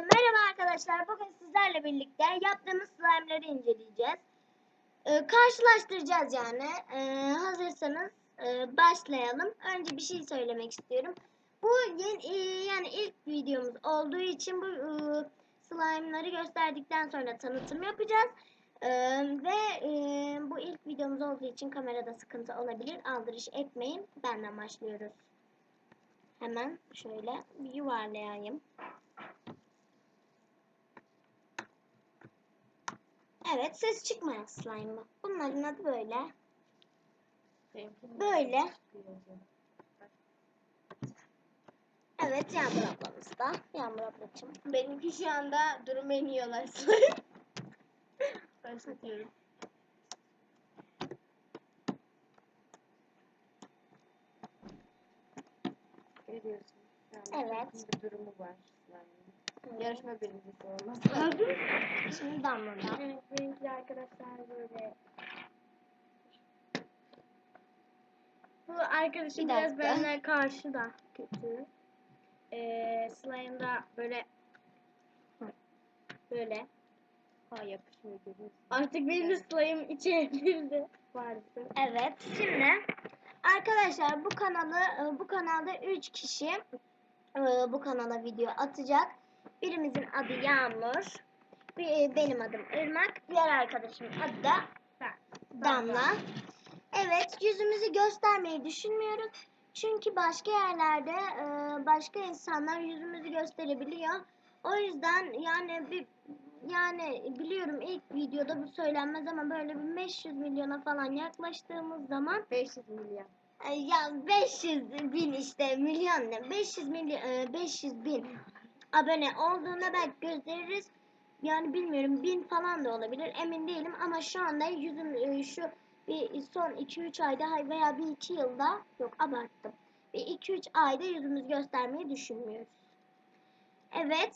merhaba arkadaşlar. Bugün sizlerle birlikte yaptığımız slime'ları inceleyeceğiz. Ee, karşılaştıracağız yani. Ee, hazırsanız e, başlayalım. Önce bir şey söylemek istiyorum. Bu yeni, e, yani ilk videomuz olduğu için bu e, slime'ları gösterdikten sonra tanıtım yapacağız. Ee, ve e, bu ilk videomuz olduğu için kamerada sıkıntı olabilir. Aldırış etmeyin. Benden başlıyoruz. Hemen şöyle bir yuvarlayayım. Evet ses çıkmayan slime bu. Bunların adı böyle. Böyle. Evet Yağmur ablamız da. Yağmur ablacığım. Benimki şu anda durum en iyi olan Başlatıyorum. Görüyorsun. Yani Evet. Bir durumu var. Yani. Yarışma birincisi olmaz. Şimdi damladan. Evet, benimki arkadaşlar böyle. Bu arkadaşım Bir biraz dakika. benimle karşı da kötü. Ee, slime'da böyle böyle ha yapışmıyor görüyorsun. Artık benim de slime içebilirdi vardı. Evet şimdi arkadaşlar bu kanalı bu kanalda 3 kişi e, bu kanala video atacak. Birimizin adı Yağmur. Bir, e, benim adım Irmak. Diğer arkadaşımın adı da Damla. Evet, yüzümüzü göstermeyi düşünmüyoruz. Çünkü başka yerlerde e, başka insanlar yüzümüzü gösterebiliyor. O yüzden yani bir yani biliyorum ilk videoda bu söylenmez ama böyle bir 500 milyona falan yaklaştığımız zaman 500 milyon. e, ya 500 bin işte milyon ne 500 milyon 500 bin abone olduğunda belki gösteririz. Yani bilmiyorum bin falan da olabilir emin değilim ama şu anda yüzüm e, şu bir son 2-3 ayda veya bir 2 yılda yok abarttım. Bir 2-3 ayda yüzümüzü göstermeyi düşünmüyoruz. Evet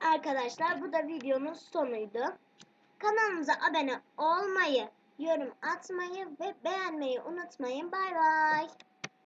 arkadaşlar bu da videonun sonuydu. Kanalımıza abone olmayı, yorum atmayı ve beğenmeyi unutmayın. Bay bay.